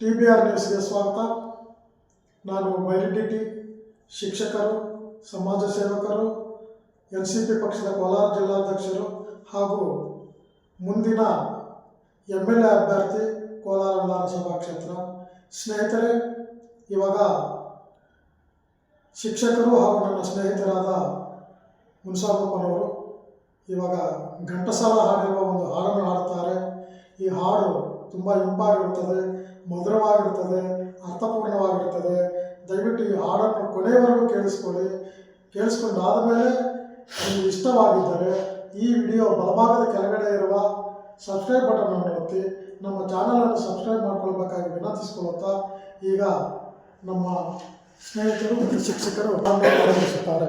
T B R ನ್ಯೂಸ್ಗೆ ಸ್ವಾಗತ. ನಾನು ಬೈರೆಡ್ಡಿ ಶಿಕ್ಷಕರು, ಸಮಾಜ ಸೇವಕರು, ಎನ್ ಸಿ ಪಿ ಪಕ್ಷದ ಕೋಲಾರ ಜಿಲ್ಲಾಧ್ಯಕ್ಷರು ಹಾಗೂ ಮುಂದಿನ ಎಂ ಎಲ್ ಎ ಅಭ್ಯರ್ಥಿ ಕೋಲಾರ ವಿಧಾನಸಭಾ ಕ್ಷೇತ್ರ ಸ್ನೇಹಿತರೆ, ಇವಾಗ ಶಿಕ್ಷಕರು ಹಾಗೂ ನನ್ನ ಸ್ನೇಹಿತರಾದ ಮುನ್ಸಾಬಪ್ಪನವರು ಇವಾಗ ಘಂಟಸಾಲ ಹಾಡಿರುವ ಒಂದು ಹಾಡನ್ನು ಹಾಡುತ್ತಾರೆ. ಈ ಹಾಡು ತುಂಬ ಇಂಪಾಗಿರುತ್ತದೆ. ಮಧುರವಾಗಿರುತ್ತದೆ ಅರ್ಥಪೂರ್ಣವಾಗಿರ್ತದೆ. ದಯವಿಟ್ಟು ಈ ಹಾಡನ್ನು ಕೊನೆಯವರೆಗೂ ಕೇಳಿಸ್ಕೊಳ್ಳಿ. ಕೇಳಿಸ್ಕೊಂಡಾದ ಮೇಲೆ ನಿಮಗೆ ಇಷ್ಟವಾಗಿದ್ದರೆ ಈ ವಿಡಿಯೋ ಬಲಭಾಗದ ಕೆಳಗಡೆ ಇರುವ ಸಬ್ಸ್ಕ್ರೈಬ್ ಬಟನ್ ಅನ್ನು ಒತ್ತಿ, ನಮ್ಮ ಚಾನಲನ್ನು ಸಬ್ಸ್ಕ್ರೈಬ್ ಮಾಡ್ಕೊಳ್ಬೇಕಾಗಿ ವಿನಂತಿಸ್ಕೊಳ್ಳುತ್ತಾ, ಈಗ ನಮ್ಮ ಸ್ನೇಹಿತರು ಮತ್ತು ಶಿಕ್ಷಕರು ಪ್ರಾರಂಭಿಸುತ್ತಾರೆ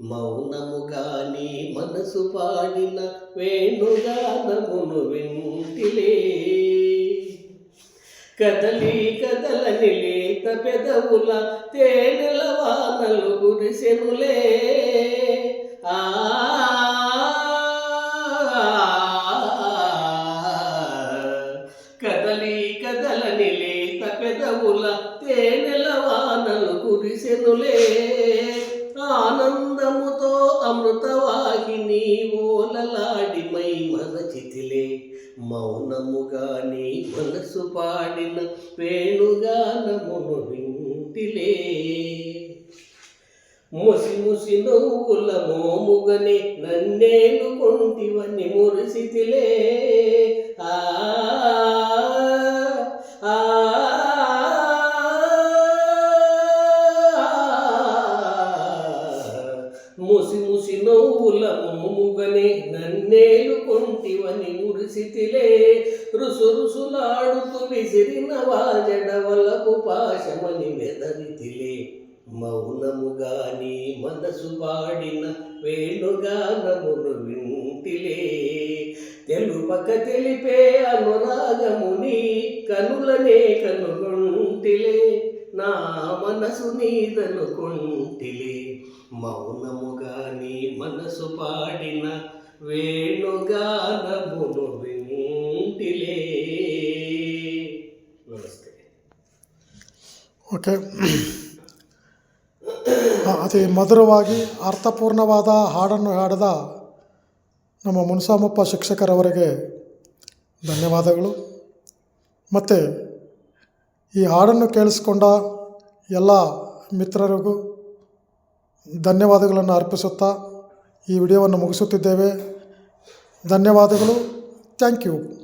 మౌనముగాని మనసు పాడిన వేణుగానమును వింటిలే. కదలి కదలని లేత పెదవుల తేనెల వానలు గురిసెనులే ఆ కదలి కదలని లేత పెదవుల తేనెల వానలు కురిసెనులే. ఆనందముతో అమృతవాహిని ఓలలాడి మై మరచితిలే మౌనముగా నీ మనసు పాడిన వేణుగానమును వింటిలే. ముసి ముసి నవ్వుల మోముగని నన్నేలు కొంటివని మురిసితిలే. ఆ ఆ ముసి ముసి నవ్వుల ముముగనే నన్నేలు కొంటివని మురిసితిలే. రుసు రుసులాడుతూ విసిరిన వాజడవలపు పాశమని మెదరితిలే. మౌనముగా నీ మనసు పాడిన వేణుగానమును వింటిలే. తెలుపక తెలిపే అనురాగముని కనులనే కనుగొంటిలే. నా మనసు నీదనుకుంటిలే మౌనముగా నీ మనసు పాడిన వేణుగానమును వింటిలే నమస్తే ಓಕೆ ಅತಿ ಮಧುರವಾಗಿ ಅರ್ಥಪೂರ್ಣವಾದ ಹಾಡನ್ನು ಹಾಡಿದ ನಮ್ಮ ಮುನ್ಸಾಮಪ್ಪ ಶಿಕ್ಷಕರವರಿಗೆ ಧನ್ಯವಾದಗಳು ಮತ್ತು ಈ ಹಾಡನ್ನು ಕೇಳಿಸ್ಕೊಂಡ ಎಲ್ಲ ಮಿತ್ರರಿಗೂ ಧನ್ಯವಾದಗಳನ್ನು ಅರ್ಪಿಸುತ್ತಾ ಈ ವಿಡಿಯೋವನ್ನು ಮುಗಿಸುತ್ತಿದ್ದೇವೆ. ಧನ್ಯವಾದಗಳು. Thank you.